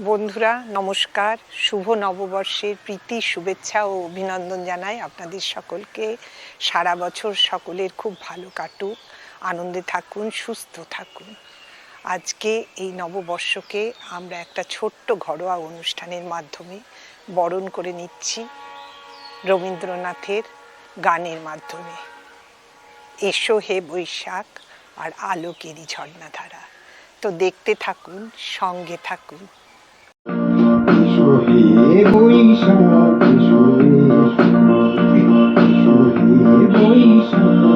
বন্ধুরা, নমস্কার। শুভ নববর্ষের প্রীতি, শুভেচ্ছা ও অভিনন্দন জানাই আপনাদের সকলকে। সারা বছর সকলের খুব ভালো কাটুক, আনন্দে থাকুন, সুস্থ থাকুন। আজকে এই নববর্ষকে আমরা একটা ছোট্ট ঘরোয়া অনুষ্ঠানের মাধ্যমে বরণ করে নিচ্ছি রবীন্দ্রনাথের গানের মাধ্যমে। এসো হে বৈশাখ আর আলোকেরই ঝর্ণাধারা। তো দেখতে থাকুন, সঙ্গে থাকুন। এসো হে বৈশাখ এসো এসো হে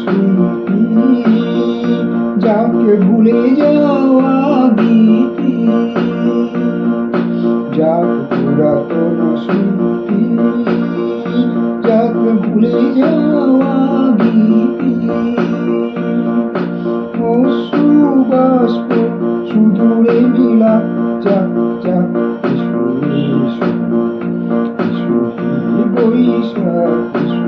স্মৃতি যাক ভুলে যাওয়া গীতি, যাক পুরাতন স্মৃতি, যাক ভুলে যাওয়া গীতি। অশ্রুবাষ্প সুদূরে মিলা, যাক যাক বৈশাখ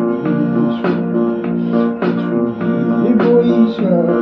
বৈশাখ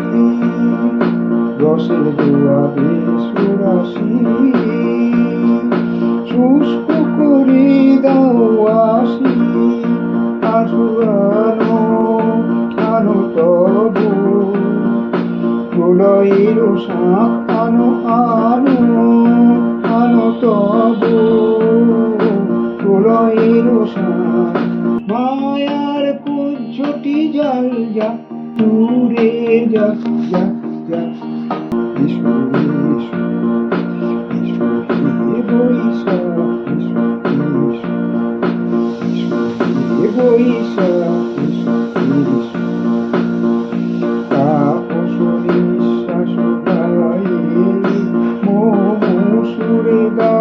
রসের দুয়ারে সুরাশি শুষ্ক করে দাও আসি আসু আনো আনো তব প্রলয়ের শাঁখ এসো এসো তাপস নিঃশ্বাস গায়ে মৌসুরে দাও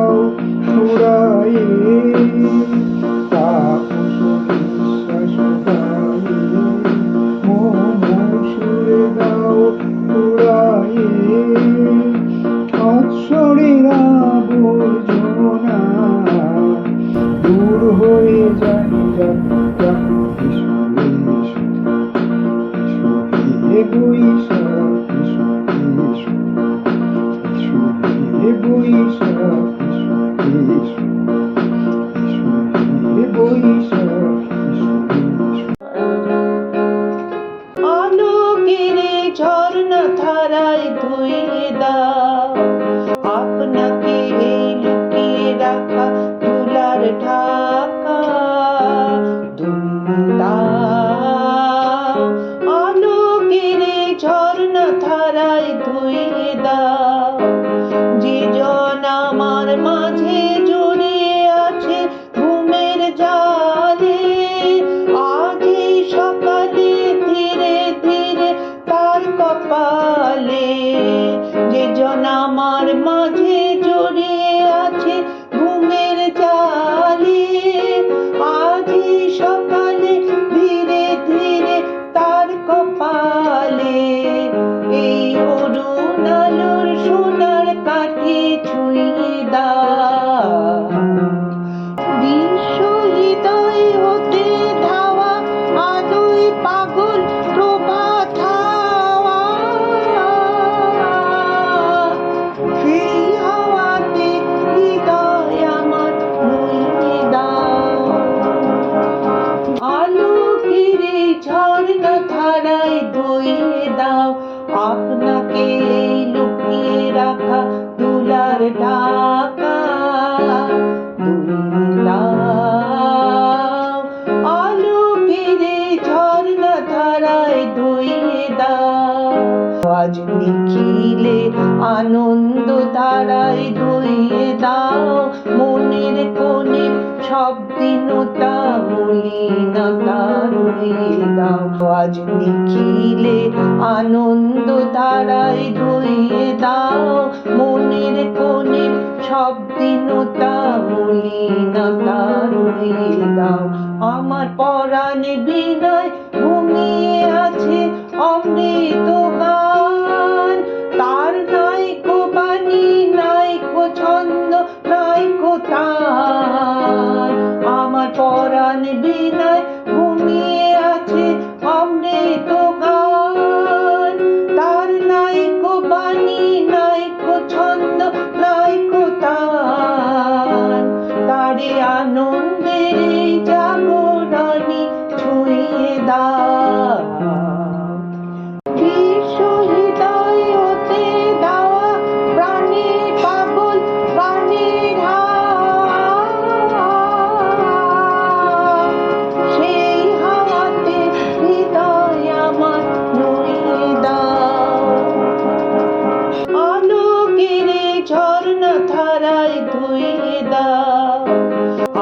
আপনাকে লুকিয়ে রাখা দুলার টাকা ঝর্ণা ধারায় ধুইয়ে দাও। আজ নিখিলে আনন্দ তারাই ধুইয়ে দাও, মনের কোণে সব দীনতা মলিনতা ধুয়ে দাও। আজ নিখিলে আনন্দ তারাই ধুয়ে দাও, মনের কোণে সব দীনতা মলিনতা ধুয়ে দাও। আমার পরাণে বিনয়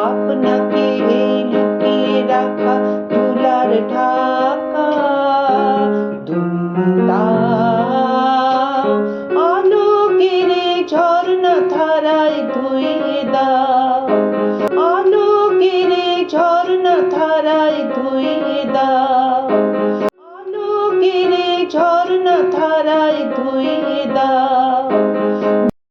আপনাকে এই লুকিয়ে রাখা তুলার ঢাকা আলোকের ঝর্ণা ধারায় ধুয়ে দা